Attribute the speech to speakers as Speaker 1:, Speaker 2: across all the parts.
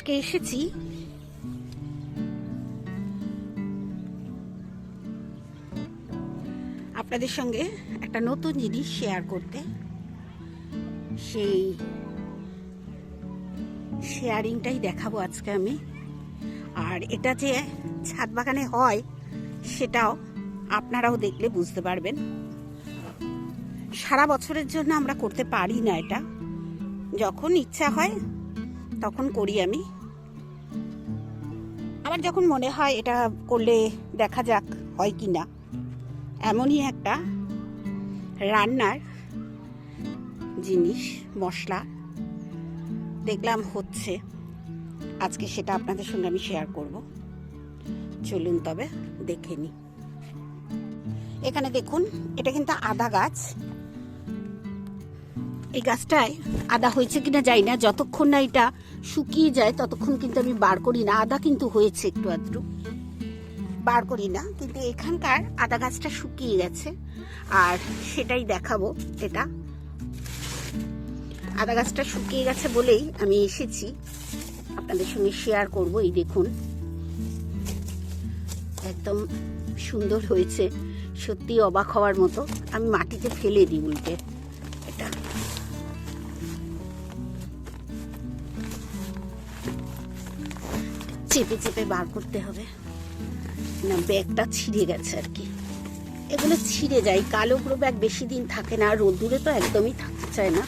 Speaker 1: আজকে এসেছি। আপনাদের সঙ্গে একটা নতুন জিনিস শেয়ার করতে। সেই শেয়ারিংটাই দেখাবো আজকে আমি। আর এটা যে ছাদ বাগানে হয়, সেটাও আপনারাও দেখলে বুঝতে পারবেন। সারা বছরের জন্য আমরা করতে পারি না এটা। যখন ইচ্ছা হয়, তখন করি আমি। আমার যখন মনে হয় এটা করলে দেখা যাক হয় কি না, এমনই একটা রান্নার জিনিস, মশলা দেখলাম হচ্ছে। আজকে সেটা আপনাদের সঙ্গে আমি শেয়ার করব। চলুন তবে দেখে নিই। এখানে দেখুন, এটা কিন্তু আদা গাছ। এই গাছটায় আদা হয়েছে কিনা যাই না। যতক্ষণ না এটা শুকিয়ে যায়, ততক্ষণ কিন্তু আমি বার করি না। আদা কিন্তু হয়েছে একটু আধটু। বার করি না, কিন্তু এখানকার আদা গাছটা শুকিয়ে গেছে। আর সেটাই দেখাবো এটা। আদা গাছটা শুকিয়ে গেছে বলেই আমি এসেছি। আপনাদের সঙ্গে শেয়ার করব, এই দেখুন। একদম সুন্দর হয়েছে। সত্যি অবাক হওয়ার মতো। আমি মাটিতে ফেলে দিই উল্টে। চেপে চেপে বার করতে হবে। না, ব্যাগটা ছিঁড়ে গেছে আর কি। এগুলো ছিঁড়ে যায়, কালো গুলো ব্যাগ বেশি দিন থাকে না, আর রোদ্দুরে তো একদমই থাকতে চায় না।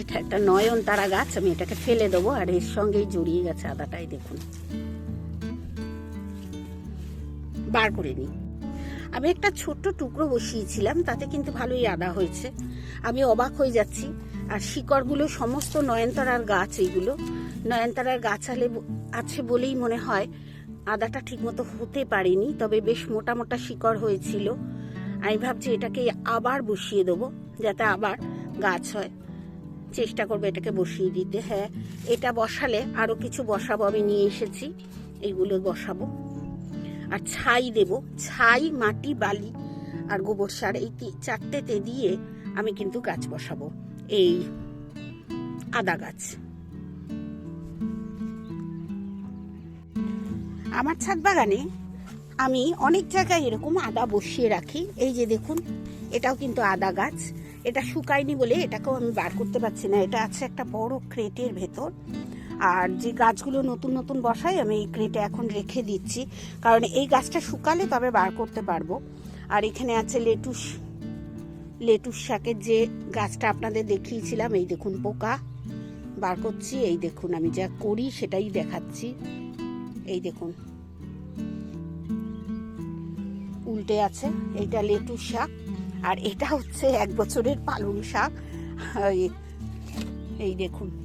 Speaker 1: এটা একটা নয়নতারা গাছ, আমি এটাকে ফেলে দেবো, আর এর সঙ্গেই জড়িয়ে গেছে আদাটাই, দেখুন। বার করে নিই। আমি একটা ছোট্ট টুকরো বসিয়েছিলাম, তাতে কিন্তু ভালোই আদা হয়েছে। আমি অবাক হয়ে যাচ্ছি। আর শিকড়গুলো সমস্ত নয়নতারার গাছ এইগুলো। নয়নতারার গাছ আলে আছে বলেই মনে হয় আদাটা ঠিকমতো হতে পারেনি, তবে বেশ মোটা মোটা শিকড় হয়েছিল। আমি ভাবছি এটাকে আবার বসিয়ে দেবো, যাতে আবার গাছ হয়। চেষ্টা করব এটাকে বসিয়ে দিতে। হ্যাঁ এটা বসালে আরও কিছু বসাবো। আমি নিয়ে এসেছি, এইগুলো বসাবো। আর ছাই দেব। ছাই, মাটি, বালি আর গোবর সার, এই চারটেতে দিয়ে আমি কিন্তু গাছ বসাবো। এই আদা গাছ। আমার ছাদ বাগানে আমি অনেক জায়গায় এরকম আদা বসিয়ে রাখি। এই যে দেখুন, এটাও কিন্তু আদা গাছ। এটা শুকায়নি বলে এটাকেও আমি বার করতে পারছি না। এটা আছে একটা বড় ক্রেটের ভেতর। আর যে গাছগুলো নতুন নতুন বসাই, আমি এই ক্রেটে এখন রেখে দিচ্ছি। কারণ এই গাছটা শুকালে তবে বার করতে পারব। আর এখানে আছে লেটুস লেটুস শাকের যে গাছটা আপনাদের দেখিয়েছিলাম, এই দেখুন পোকা। বার করছি, এই দেখুন আমি যা করি সেটাই দেখাচ্ছি। এই দেখুন। উল্টে আছে, এইটা লেটুস শাক। আর এটা হচ্ছে এক বছরের পালং শাক। এই- এই দেখুন।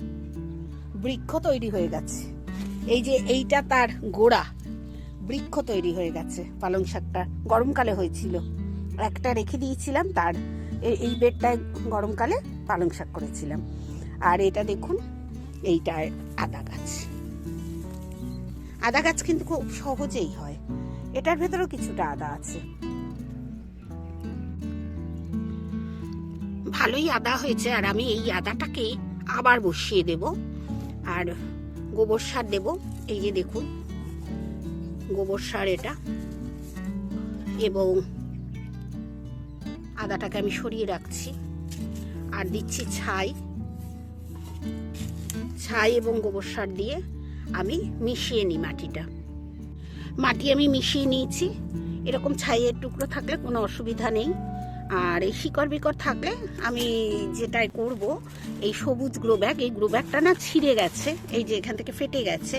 Speaker 1: বৃক্ষ তৈরি হয়ে গেছে। এই যে এইটা তার গোড়া, বৃক্ষ তৈরি হয়ে গেছে, পালং শাকটা। গরমকালে হয়েছিল। একটা রেখে দিয়েছিলাম তার এই বেডটায় গরমকালে পালং শাক করেছিলাম। আর এটা দেখুন এইটা আদা গাছ। আদা গাছ কিন্তু খুব সহজেই হয়। এটার ভেতরেও কিছুটা আদা আছে। ভালোই আদা হয়েছে, আর আমি এই আদাটাকে আবার বসিয়ে দেব। আর গোবর সার দেব। এই যে দেখুন, গোবর সার এটা। এবং আদাটাকে আমি সরিয়ে রাখছি। আর দিচ্ছি ছাই। ছাই এবং গোবর সার দিয়ে আমি মিশিয়ে নিই মাটিটা। মাটি আমি মিশিয়ে নিয়েছি। এরকম ছাইয়ের টুকরো থাকলে কোনো অসুবিধা নেই। আর এই শিকড় বিকড় থাকলে আমি যেটাই করব, এই সবুজ গ্রো ব্যাগ, এই গ্রো ব্যাগটা না ছিঁড়ে গেছে, এই যে এখান থেকে ফেটে গেছে।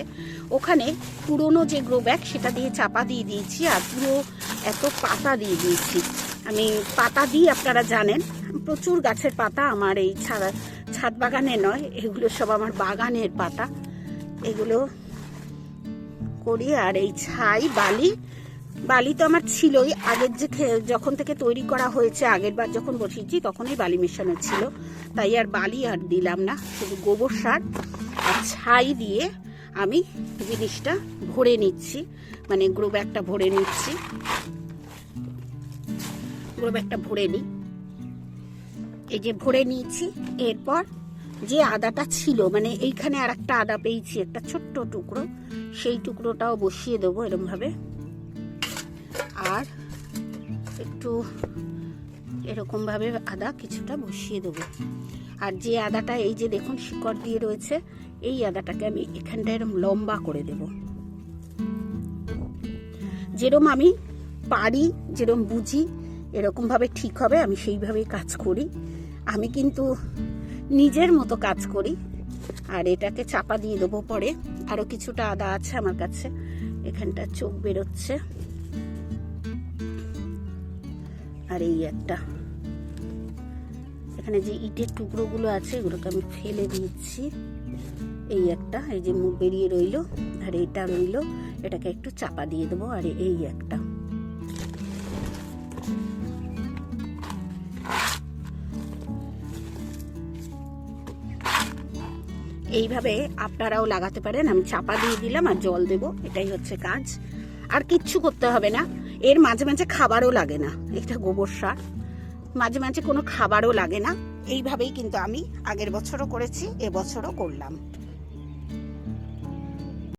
Speaker 1: ওখানে পুরনো যে গ্রো ব্যাগ, সেটা দিয়ে চাপা দিয়ে দিয়েছি আর পুরো এত পাতা দিয়ে দিয়েছি। আমি পাতা দিই আপনারা জানেন, প্রচুর গাছের পাতা আমার এই ছাদ ছাদ বাগানে নয়, এগুলো সব আমার বাগানের পাতা। এগুলো করি আর এই ছাই, বালি বালি তো আমার ছিলই। আগের যে যখন থেকে তৈরি করা হয়েছে, আগের বার যখন বসিয়েছি, তখনই বালি মেশানো ছিল। তাই আর বালি আর দিলাম না, শুধু গোবর সার আর ছাই দিয়ে আমি জিনিসটা ভরে নিচ্ছি। মানে গ্রো ব্যাগটা ভরে নিচ্ছি। পুরো ব্যাগটা ভরে নিই। এই যে ভরে নিয়েছি, এরপর যে আদাটা ছিল মানে এইখানে আর একটা আদা পেয়েছি, একটা ছোট্ট টুকরো, সেই টুকরোটাও বসিয়ে দেবো এরমভাবে। আর একটু এরকমভাবে আদা কিছুটা বসিয়ে দেবো। আর যে আদাটা এই যে দেখুন শিকড় দিয়ে রয়েছে, এই আদাটাকে আমি এখানটা এরম লম্বা করে দেব। যেরম আমি পারি, যেরম বুঝি এরকমভাবে ঠিক হবে, আমি সেইভাবেই কাজ করি। আমি কিন্তু নিজের মতো কাজ করি। আর এটাকে চাপা দিয়ে দেবো পরে। আরও কিছুটা আদা আছে আমার কাছে। এখানটা চোখ বেরোচ্ছে। আর এই একটা। এখানে যে ইটের টুকরোগুলো আছে, এগুলোকে আমি ফেলে দিচ্ছি। এই একটা, এই যে মুখ বেরিয়ে রইল, আর এইটা রইল। এটাকে একটু চাপা দিয়ে দেবো, আর এই একটা। এইভাবে আপনারাও লাগাতে পারেন। আমি চাপা দিয়ে দিলাম আর জল দেব। এটাই হচ্ছে কাজ। আর কিচ্ছু করতে হবে না। এর মাঝে মাঝে খাবারও লাগে না। এটা গোবর সার। মাঝে মাঝে কোনো খাবারও লাগে না। এইভাবেই কিন্তু আমি আগের বছরও করেছি, এবছরও করলাম।